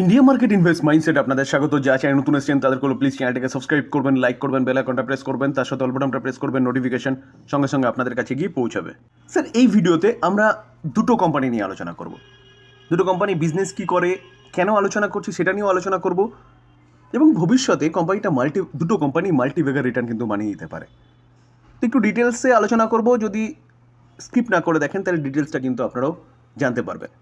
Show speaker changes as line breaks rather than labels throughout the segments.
India market invest mindset আপনাদের স্বাগত। যা চ্যানেল নতুন এসেছেন তাদের কোনো প্লিজ চ্যানেলটাকে সাবস্ক্রাইব করবেন লাইক করবেন বেল আইকনটা প্রেস করবেন, তার সাথে অল্পটামটা প্রেস করবেন নোটিফিকেশন সঙ্গে সঙ্গে আপনাদের কাছে গিয়ে পৌঁছাবে। স্যার এই ভিডিওতে আমরা দুটো কোম্পানি নিয়ে আলোচনা করব। দুটো কোম্পানি বিজনেস কি করে, কেন আলোচনা করছি সেটা নিয়েও আলোচনা করব। এবং ভবিষ্যতে কোম্পানিটা মাল্টি দুটো কোম্পানি মাল্টিভেগার রিটার্ন কিন্তু বানিয়ে দিতে পারে। তো একটু ডিটেলসে আলোচনা করব, যদি স্কিপ না করে দেখেন, তাহলে ডিটেলসটা কিন্তু আপনারাও জানতে পারবেন।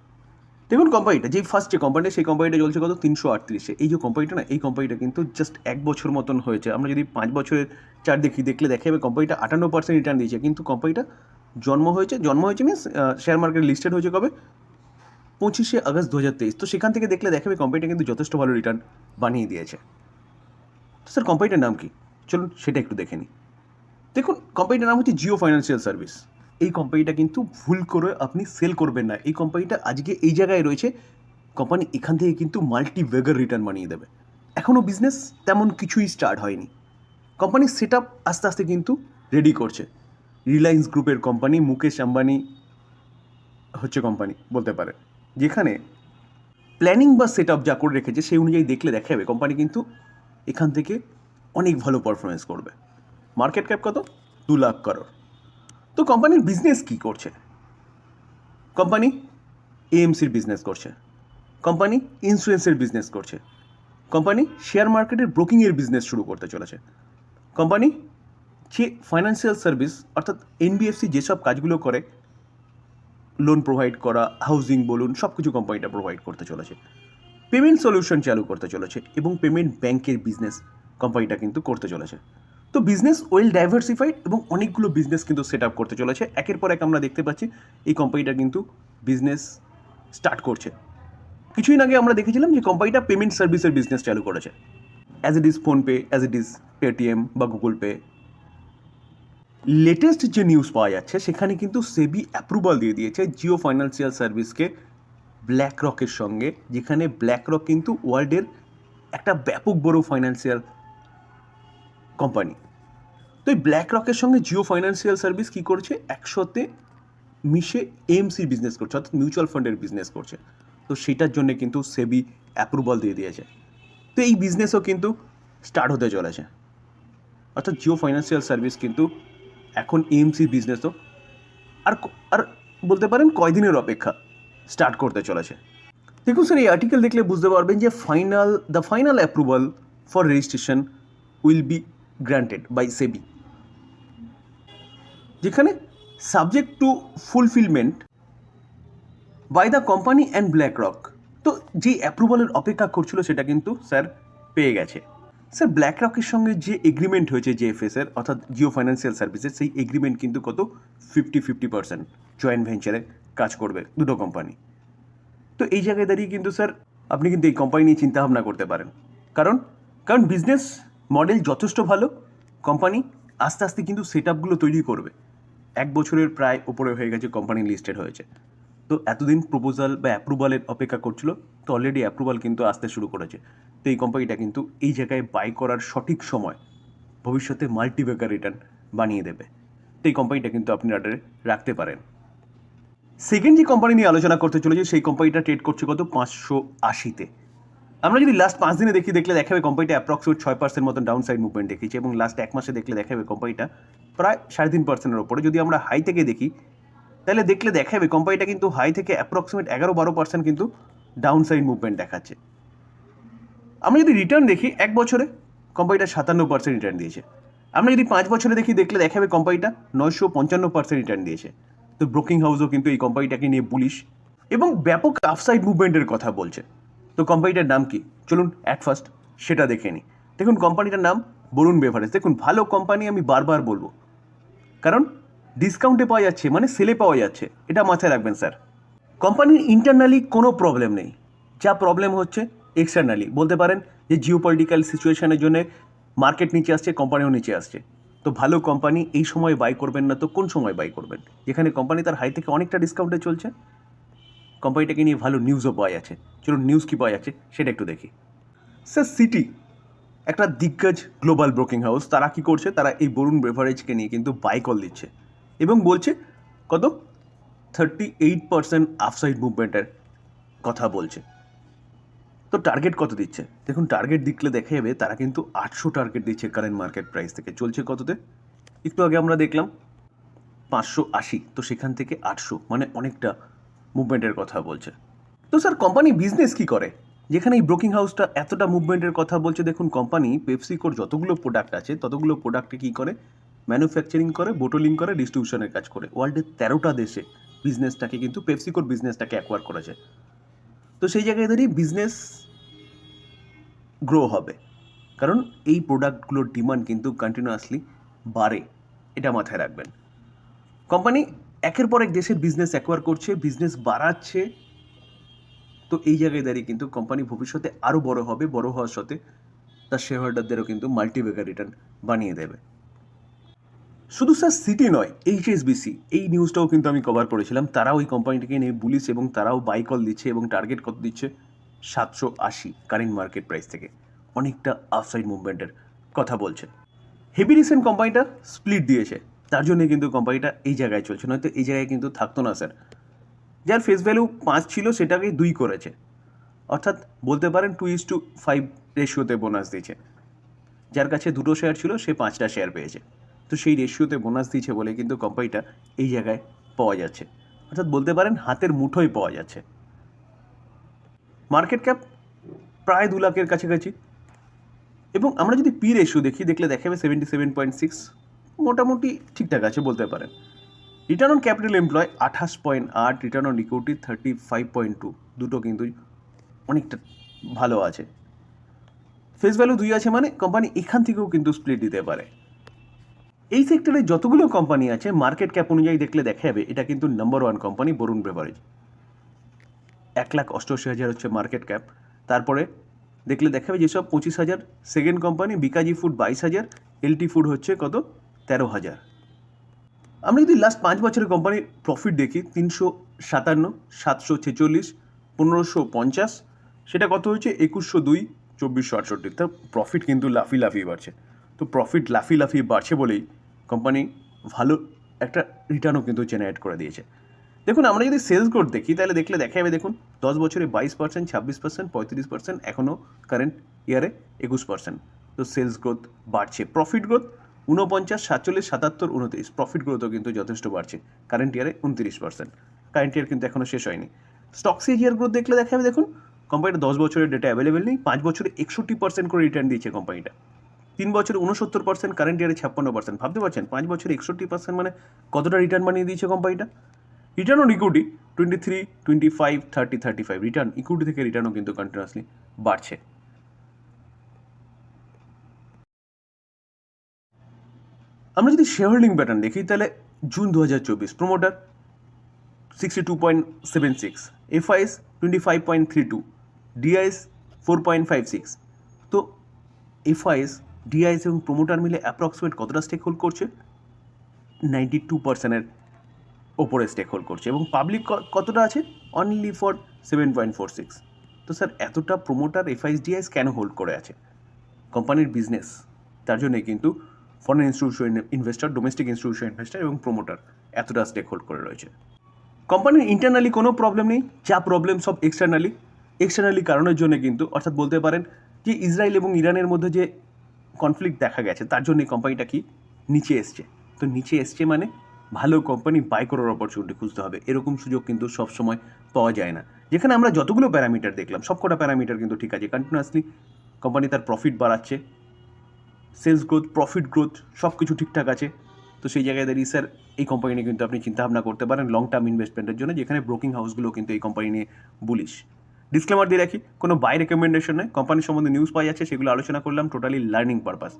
দেখুন কোম্পানিটা যে ফার্স্ট যে কোম্পানিটা সেই কোম্পানিটা চলছে কত? তিনশো আটত্রিশে। এই যে কোম্পানিটা না, এই কোম্পানিটা কিন্তু জাস্ট এক বছর মতন হয়েছে। আমরা যদি পাঁচ বছরের চার দেখি দেখলে দেখা যাবে কোম্পানিটা আটান্ন পার্সেন্ট রিটার্ন দিয়েছে। কিন্তু কোম্পানিটা জন্ম হয়েছে জন্ম হয়েছে মিনস শেয়ার মার্কেট লিস্টেড হয়েছে কবে? পঁচিশে আগস্ট দু হাজার তেইশ। তো সেখান থেকে দেখলে দেখাবে কোম্পানিটা কিন্তু যথেষ্ট ভালো রিটার্ন বানিয়ে দিয়েছে। তো স্যার কোম্পানিটার নাম কি? চলুন সেটা একটু দেখে নিই। দেখুন কোম্পানিটার নাম হচ্ছে জিও ফাইন্যান্সিয়াল সার্ভিস এই কোম্পানিটা কিন্তু ভুল করে আপনি সেল করবেন না। এই কোম্পানিটা আজকে এই জায়গায় রয়েছে কোম্পানি এখান থেকে কিন্তু মাল্টি ভেগার রিটার্ন বানিয়ে দেবে। এখনও বিজনেস তেমন কিছুই স্টার্ট হয়নি। কোম্পানির সেট আপ আস্তে আস্তে কিন্তু রেডি করছে। রিলায়েন্স গ্রুপের কোম্পানি মুকেশ আম্বানি হচ্ছে কোম্পানি বলতে পারে। যেখানে প্ল্যানিং বা সেট আপ যা করে রেখেছে, সেই অনুযায়ী দেখলে দেখা যাবে কোম্পানি কিন্তু এখান থেকে অনেক ভালো পারফরমেন্স করবে। মার্কেট ক্যাপ কত? দু লাখ করোড় তো কোম্পানির বিজনেস কি করছে? কোম্পানি এএমসির বিজনেস করছে। কোম্পানি ইন্স্যুরেন্সের বিজনেস করছে। কোম্পানি শেয়ার মার্কেটের ব্রোকিংয়ের বিজনেস শুরু করতে চলেছে। কোম্পানি যে ফাইন্যান্সিয়াল সার্ভিস অর্থাৎ এনবিএফসি যেসব কাজগুলো করে লোন প্রোভাইড করা হাউজিং বলুন সব কিছু কোম্পানিটা প্রোভাইড করতে চলেছে। পেমেন্ট সলিউশন চালু করতে চলেছে এবং পেমেন্ট ব্যাংকের বিজনেস কোম্পানিটা কিন্তু করতে চলেছে। তো বিজনেস ওয়েল ডাইভার্সিফাইড এবং অনেকগুলো বিজনেস কিন্তু সেট আপ করতে চলেছে। একের পর এক আমরা দেখতে পাচ্ছি, এই কোম্পানিটা কিন্তু বিজনেস স্টার্ট করছে। কিছুদিন আগে আমরা দেখেছিলাম যে কোম্পানিটা পেমেন্ট সার্ভিসের বিজনেস চালু করেছে। As it is PhonePe as it is Paytm বা গুগল পে লেটেস্ট যে নিউজ পাওয়া যাচ্ছে, সেখানে কিন্তু সেবি অ্যাপ্রুভাল দিয়ে দিয়েছে জিও ফাইন্যান্সিয়াল সার্ভিসকে ব্ল্যাক রকের সঙ্গে, যেখানে ব্ল্যাক রক কিন্তু ওয়ার্ল্ডের একটা ব্যাপক বড় ফাইন্যান্সিয়াল কোম্পানি তো এই ব্ল্যাক রকের সঙ্গে জিও ফাইন্যান্সিয়াল সার্ভিস কী করছে? একসাথে মিশে এমসির বিজনেস করছে, অর্থাৎ মিউচুয়াল ফান্ডের বিজনেস করছে। তো সেটার জন্য কিন্তু সেবি অ্যাপ্রুভাল দিয়ে দিয়েছে। তো এই বিজনেসও কিন্তু স্টার্ট হতে চলেছে। অর্থাৎ জিও ফাইন্যান্সিয়াল সার্ভিস কিন্তু এখন এমসি বিজনেসও আর আর বলতে পারেন কয়দিনের অপেক্ষা স্টার্ট করতে চলেছে। দেখুন স্যার এই আর্টিকেল দেখলে বুঝতে পারবেন যে final the final approval for registration will be granted by SEBI যেখানে subject to fulfilment by the company and BlackRock তো যে অ্যাপ্রুভালের অপেক্ষা করছিল সেটা কিন্তু স্যার পেয়ে গেছে। স্যার ব্ল্যাক রকের সঙ্গে যে এগ্রিমেন্ট হয়েছে জেএফএস এর, অর্থাৎ জিও ফাইন্যান্সিয়াল সার্ভিসের সেই এগ্রিমেন্ট কিন্তু কত? ফিফটি ফিফটি পার্সেন্ট জয়েন্ট ভেঞ্চারে কাজ করবে দুটো কোম্পানি তো এই জায়গায় দাঁড়িয়ে কিন্তু স্যার, আপনি কিন্তু এই কোম্পানি নিয়ে চিন্তা ভাবনা করতে পারেন। কারণ কারণ বিজনেস মডেল যথেষ্ট ভালো, কোম্পানি আস্তে আস্তে কিন্তু সেট আপগুলো তৈরি করবে। এক বছরের প্রায় ওপরে হয়ে গেছে কোম্পানি লিস্টেড হয়েছে। তো এতদিন প্রপোজাল বা অ্যাপ্রুভালের অপেক্ষা করছিল, তো অলরেডি অ্যাপ্রুভাল কিন্তু আসতে শুরু করেছে। তো এই কোম্পানিটা কিন্তু এই জায়গায় বাই করার সঠিক সময় ভবিষ্যতে মাল্টিবেকার রিটার্ন বানিয়ে দেবে। তো এই কোম্পানিটা কিন্তু আপনি অর্ডারে রাখতে পারেন। সেকেন্ড যে কোম্পানি নিয়ে আলোচনা করতে চলেছে, সেই কোম্পানিটা ট্রেড করছে কত? পাঁচশো আশিতে। আমরা যদি লাস্ট পাঁচ দিনে দেখি, দেখলে দেখাবে কোম্পানিটা অ্যাপ্রক্সিমেট ছয় পার্সেন্ট মতন ডাউন সাইড মুভমেন্ট দেখিয়েছে এবং লাস্ট এক মাসে দেখলে দেখাবে কোম্পানিটা প্রায় সাড়ে তিন পার্সেন্টের ওপরে। যদি আমরা হাই থেকে দেখি, তাহলে দেখলে দেখাবে কোম্পানিটা কিন্তু হাই থেকে অ্যাপ্রক্সিমেট এগারো বারো পার্সেন্ট কিন্তু ডাউন সাইড মুভমেন্ট দেখাচ্ছে। আমরা যদি রিটার্ন দেখি, এক বছরে কোম্পানিটা সাতান্ন পার্সেন্ট রিটার্ন দিয়েছে। আমরা যদি পাঁচ বছরে দেখি, দেখলে দেখাবে কোম্পানিটা নয়শো পঞ্চান্ন পার্সেন্ট রিটার্ন দিয়েছে। তো ব্রোকিং হাউসও কিন্তু এই কোম্পানিটাকে নিয়ে পুলিশ এবং ব্যাপক আফসাইড মুভমেন্টের কথা বলছে। তো কোম্পানিটার নাম কি? চলুন অ্যাট ফার্স্ট সেটা দেখে নিই। দেখুন কোম্পানিটার নাম বরুণ বেভারেজ। দেখুন, ভালো কোম্পানি আমি বারবার বলব। কারণ ডিসকাউন্টে পাওয়া যাচ্ছে মানে সেলে পাওয়া যাচ্ছে। এটা মাথায় রাখবেন স্যার কোম্পানির ইন্টারনালি কোনো প্রবলেম নেই। যা প্রবলেম হচ্ছে এক্সটার্নালি বলতে পারেন যে জিও পলিটিক্যাল সিচুয়েশনের জন্য মার্কেট নিচে আসছে কোম্পানিও নিচে আসছে। তো ভালো কোম্পানি এই সময় বাই করবেন না, তো কোন সময় বাই করবেন? যেখানে কোম্পানি তার হাই থেকে অনেকটা ডিসকাউন্টে চলছে। কোম্পানিটাকে নিয়ে ভালো নিউজও পাওয়া যাচ্ছে। চলুন নিউজ কী পাওয়া যাচ্ছে সেটা একটু দেখি। স্যার সিটি একটা দিগ্গজ গ্লোবাল ব্রোকিং হাউস তারা কি করছে? তারা এই বরুণ বেভারেজকে নিয়ে কিন্তু বাই কল দিচ্ছে এবং বলছে, কত? থার্টি এইট পার্সেন্ট আফসাইড মুভমেন্টের কথা বলছে। তো টার্গেট কত দিচ্ছে? দেখুন টার্গেট দিকলে দেখা যাবে তারা কিন্তু আটশো টার্গেট দিচ্ছে কারেন্ট মার্কেট প্রাইস থেকে। চলছে কততে? একটু আগে আমরা দেখলাম পাঁচশো আশি, তো সেখান থেকে আটশো মানে অনেকটা মুভমেন্টের কথা বলছে। তো স্যার কোম্পানি বিজনেস কি করে? যেখানে এই ব্রোকিং হাউসটা এতটা মুভমেন্টের কথা বলছে, দেখুন কোম্পানি পেপসিকোর যতগুলো প্রোডাক্ট আছে, ততগুলো প্রোডাক্টে কী করে? ম্যানুফ্যাকচারিং করে বোটলিং করে ডিস্ট্রিবিউশনের কাজ করে। ওয়ার্ল্ডের তেরোটা দেশে বিজনেসটাকে কিন্তু পেপসিকোর বিজনেসটাকে অ্যাকোয়ার করেছে। তো সেই জায়গায় দাঁড়িয়ে বিজনেস গ্রো হবে। কারণ এই প্রোডাক্টগুলোর ডিমান্ড কিন্তু কন্টিনিউয়াসলি বাড়ে। এটা মাথায় রাখবেন। কোম্পানি একের পর এক দেশের বিজনেস অ্যাকোয়ার করছে বিজনেস বাড়াচ্ছে। তো এই জায়গায় দাঁড়িয়ে কিন্তু কোম্পানি ভবিষ্যতে আরও বড় হবে, বড় হওয়ার সাথে তার শেয়ার হোল্ডারদেরও কিন্তু মাল্টিবেগার রিটার্ন বানিয়ে দেবে। শুধু স্যার সিটি নয় এইচএসবিসি এই নিউজটাও কিন্তু আমি কভার করেছিলাম। তারাও এই কোম্পানিটাকে নিয়ে বুলিশ এবং তারাও বাই কল দিচ্ছে এবং টার্গেট কত দিচ্ছে? সাতশো আশি কারেন্ট মার্কেট প্রাইস থেকে। অনেকটা আফসাইড মুভমেন্টের কথা বলছে হেভি রিসেন্ট কোম্পানিটা স্প্লিট দিয়েছে। তার জন্য কিন্তু কোম্পানিটা এই জায়গায় চলছে, নয়তো এই জায়গায় কিন্তু থাকতো না স্যার যার ফেস ভ্যালু পাঁচ ছিল সেটাকে দুই করেছে। অর্থাৎ বলতে পারেন টু ইস টু ফাইভ রেশিওতে বোনাস দিয়েছে। যার কাছে দুটো শেয়ার ছিল, সে পাঁচটা শেয়ার পেয়েছে। তো সেই রেশিওতে বোনাস দিয়েছে বলে কিন্তু কোম্পানিটা এই জায়গায় পাওয়া যাচ্ছে। অর্থাৎ বলতে পারেন হাতের মুঠোয় পাওয়া যাচ্ছে। মার্কেট ক্যাপ প্রায় দু লাখের কাছাকাছি। এবং আমরা যদি পি রেশিও দেখি, দেখলে দেখা যাবে সেভেন্টি সেভেন পয়েন্ট সিক্স মোটামুটি ঠিকঠাক আছে বলতে পারেন। রিটার্ন অন ক্যাপিটাল এমপ্লয় আঠাশ পয়েন্ট আট return on equity thirty five point two দুটো কিন্তু অনেকটা ভালো আছে। ফেস ভ্যালু দুই আছে মানে কোম্পানি এখান থেকেও কিন্তু স্প্লিট দিতে পারে। এই সেক্টরে যতগুলো কোম্পানি আছে মার্কেট ক্যাপ অনুযায়ী দেখলে দেখা যাবে, এটা কিন্তু number one company Varun beverage এক লাখ অষ্টআশি হাজার হচ্ছে মার্কেট ক্যাপ তারপরে দেখলে দেখা যাবে যেসব পঁচিশ হাজার সেকেন্ড কোম্পানি বিকাজি ফুড বাইশ হাজার এলটি ফুড হচ্ছে কত? তেরো হাজার। আমরা যদি লাস্ট পাঁচ বছরের কোম্পানির প্রফিট দেখি, তিনশো সাতান্ন, সাতশো ছেচল্লিশ, পনেরোশো পঞ্চাশ, সেটা কত হয়েছে? একুশশো দুই, চব্বিশশো আটষট্টি। তার প্রফিট কিন্তু লাফি লাফি বাড়ছে। তো প্রফিট লাফি লাফি বাড়ছে বলেই কোম্পানি ভালো একটা রিটার্নও কিন্তু জেনারেট করে দিয়েছে। দেখুন, আমরা যদি সেলস গ্রোথ দেখি, তাহলে দেখলে দেখা যাবে দেখুন, দশ বছরে বাইশ পার্সেন্ট ছাব্বিশ পার্সেন্ট পঁয়ত্রিশ পার্সেন্ট এখনও কারেন্ট ইয়ারে একুশ পার্সেন্ট তো সেলস গ্রোথ বাড়ছে। প্রফিট গ্রোথ উনপঞ্চাশ সাতচল্লিশ, সাতাত্তর উনত্রিশ প্রফিট গ্রোথও কিন্তু যথেষ্ট বাড়ছে। কারেন্ট ইয়ারে উনত্রিশ পার্সেন্ট কারেন্ট ইয়ার কিন্তু এখনও শেষ হয়নি। স্টক সিজিয়ার গ্রোথ দেখলে দেখা যাবে দেখুন কোম্পানিটা দশ বছরের ডেটা অ্যাভেলেবেল নেই। পাঁচ বছরে একষট্টি পার্সেন্ট করে রিটার্ন দিয়েছে কোম্পানিটা তিন বছরে উনসত্তর পার্সেন্ট কারেন্ট ইয়ারে ছাপ্পান্ন পার্সেন্ট ভাবতে পারছেন? পাঁচ বছরে একষট্টি পার্সেন্ট মানে কতটা রিটার্ন বানিয়ে দিয়েছে কোম্পানিটা return on equity twenty three twenty five thirty thirty five return equity থেকে রিটার্নও কিন্তু কন্টিনিউয়াসলি বাড়ছে। আমরা যদি শেয়ার হোল্ডিং প্যাটার্ন দেখি, তাহলে জুন দু হাজার চব্বিশ promoter sixty two point seven six FIIs twenty five point three two DIIs four point five six তো এফআইএস ডিআইএস এবং প্রোমোটার মিলে অ্যাপ্রক্সিমেট কতটা স্টেক হোল্ড করছে? নাইনটি টু পার্সেন্টের ওপরে স্টেক হোল্ড করছে। এবং পাবলিক কতটা আছে? Only for seven point four six তো স্যার, এতটা প্রোমোটার এফআইএস ডিআইএস কেন হোল্ড করে আছে? কোম্পানির বিজনেস তার জন্যে কিন্তু foreign institution investor domestic institution investor এবং প্রোমোটার এতটা স্টেক হোল্ড করে রয়েছে। কোম্পানির ইন্টারনালি কোনো প্রবলেম নেই, যা প্রবলেম সব এক্সটার্নালি এক্সটার্নালি কারণের জন্য কিন্তু, অর্থাৎ বলতে পারেন যে ইসরায়েল এবং ইরানের মধ্যে যে কনফ্লিক্ট দেখা গেছে, তার জন্য কোম্পানিটা কি? নিচে এসছে। তো নিচে এসছে মানে ভালো কোম্পানি বাই করার অপরচুনিটি খুঁজতে হবে। এরকম সুযোগ কিন্তু সব সময় পাওয়া যায় না। যেখানে আমরা যতগুলো প্যারামিটার দেখলাম, সবকটা প্যারামিটার কিন্তু ঠিক আছে। কন্টিনিউয়াসলি কোম্পানি তার প্রফিট বাড়াচ্ছে। সেলস গ্রোথ প্রফিট গ্রোথ সব কিছু ঠিকঠাক আছে। তো সেই জায়গায় দাঁড়িয়ে স্যার এই কোম্পানি নিয়ে কিন্তু আপনি চিন্তাভাবনা করতে পারেন লং টার্ম ইনভেস্টমেন্টের জন্য, যেখানে ব্রোকিং হাউসগুলো কিন্তু এই কোম্পানি নিয়ে বুলিশ ডিসক্লেমার দিয়ে রাখি, কোনো বাই রেকমেন্ডেশন নয়। কোম্পানির সম্বন্ধে নিউজ পাওয়া যাচ্ছে সেগুলো আলোচনা করলাম টোটালি লার্নিং পারপাস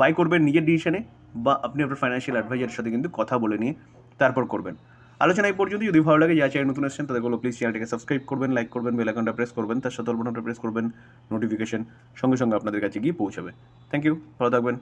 বাই করবেন নিজের ডিসিশনে বা আপনি আপনার ফাইন্যান্সিয়াল অ্যাডভাইজারের সাথে কিন্তু কথা বলে নিয়ে তারপর করবেন। আলোচনা এই পর্যন্ত যদি ভালো লাগে যা চাই নতুন এসেছেন তাদেরগুলো প্লিজ চ্যানেলটাকে সাবস্ক্রাইব করবেন লাইক করবেন বেল আইকনটা প্রেস করবেন, তার সাথে অল্পটা প্রেস করবেন নোটিফিকেশন সঙ্গে সঙ্গে আপনাদের কাছে গিয়ে পৌঁছাবে। থ্যাংক ইউ ভালো থাকবেন।